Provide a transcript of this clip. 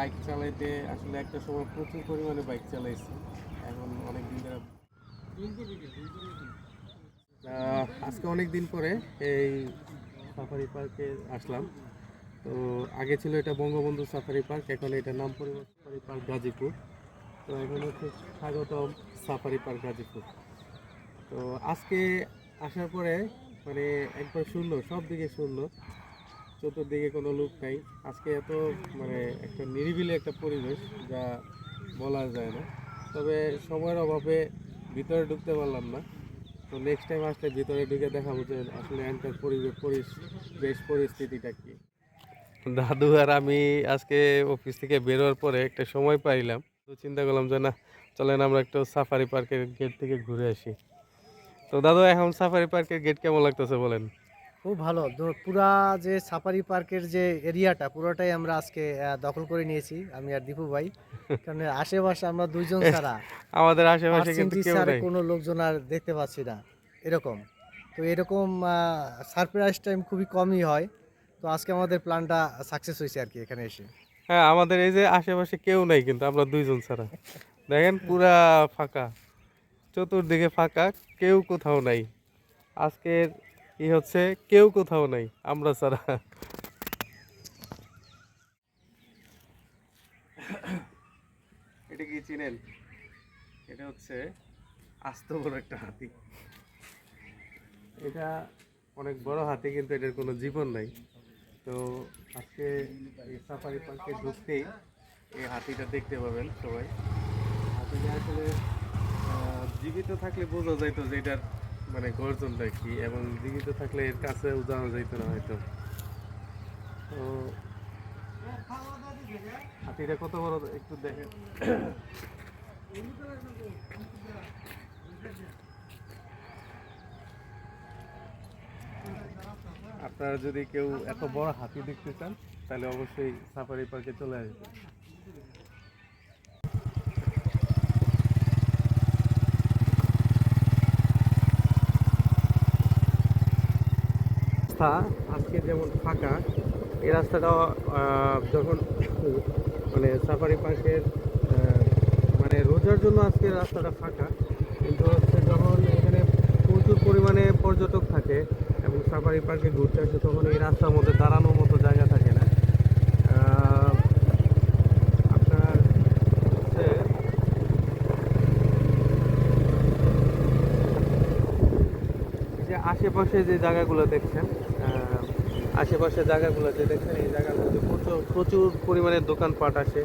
Bike চালাইতে আসলে একটা সময় প্রচুর পরিমাণে বাইক চালাইছি। এখন অনেক দিন ধরে আজকে অনেক দিন পরে এই সাফারি পার্কে আসলাম। তো আগে ছিল এটা বঙ্গবন্ধু সাফারি পার্ক এখন এটা নাম পরিবর্তন সাফারি পার্ক গাজীপুর। তো এখন হচ্ছে স্বাগতম সাফারি পার্ক গাজীপুর। তো আজকে আসার পরে মানে একবার শূন্য সব দিকে শূন্য চতুর্দিকে কোনো লোক নাই। আজকে এত মানে একটা নিরিবিলি একটা পরিবেশ যা বলা যায় না। তবে সময়ের অভাবে ভিতরে ঢুকতে পারলাম না। তো নেক্সট টাইম আসলে ভিতরে ঢুকে দেখাবো যে আসলে এখানকার পরিবেশ পরিবেশ পরিস্থিতিটা কি। দাদু আর আমি আজকে অফিস থেকে বেরোয়ার পরে একটা সময় পাইলাম। তো চিন্তা করলাম যে না, চলেন আমরা একটু সাফারি পার্কের গেট থেকে ঘুরে আসি। তো দাদু, এখন সাফারি পার্কের গেট কেমন লাগতেছে বলেন? খুব ভালো। পুরা যে সাফারি পার্কের যে এরিয়াটা পুরোটাই আমরা আজকে দখল করে নিয়েছি আমি আর দীপু ভাই। কারণ আশেপাশে আমরা দুইজন ছাড়া। আমাদের আশেপাশে কিন্তু কেউ নাই। কোনো লোকজন আর দেখতে পাচ্ছি না এরকম। তো এরকম সারপ্রাইজ টাইম খুবই কমই হয়। তো আজকে আমাদের প্ল্যানটা সাকসেস হয়েছে আর কি এখানে এসে। হ্যাঁ আমাদের এই যে আশেপাশে কেউ নাই কিন্তু আমরা দুইজন ছাড়া। দেখেন পুরা ফাঁকা। চতুর্দিকে ফাঁকা কেউ কোথাও নাই। আজকের ই হচ্ছে কেউ কোথাও নাই, আমরা ছাড়া। এটা কি চিনেন এটা হচ্ছে আস্ত বড় একটা হাতি। এটা অনেক বড় হাতি, কিন্তু এটার কোনো জীবন নাই। তো আজকে এই সাফারি পার্কে ঢুকতেই এই হাতিটা দেখতে পাবেন সবাই। হাতিটা আসলে জীবিত থাকলে বোঝা যাইতো যে এটার মানে গর্জনটা কি? এবং জীবিত থাকলে এর কাছে যাওয়া যাইতো না হয়তো। তো হাতিটা কত বড় একটু দেখেন। আপনারা যদি কেউ এত বড় হাতি দেখতে চান, তাহলে অবশ্যই সাফারি পার্কে চলে আসবেন। রাস্তা আজকে যেমন ফাঁকা, এই রাস্তাটা যখন মানে সাফারি পার্কের মানে রোজার জন্য আজকে রাস্তাটা ফাঁকা, কিন্তু হচ্ছে যখন এখানে প্রচুর পরিমাণে পর্যটক থাকে এবং সাফারি পার্কে ঘুরতে আসে, তখন এই রাস্তার মধ্যে দাঁড়ানোর মতো জায়গা থাকে না আহ, আপনার হচ্ছে এই যে আশেপাশে যে জায়গাগুলো দেখছেন আশেপাশে জায়গাগুলো যে দেখছেন, এই জায়গাগুলোতে প্রচুর প্রচুর পরিমাণে দোকানপাট আসে।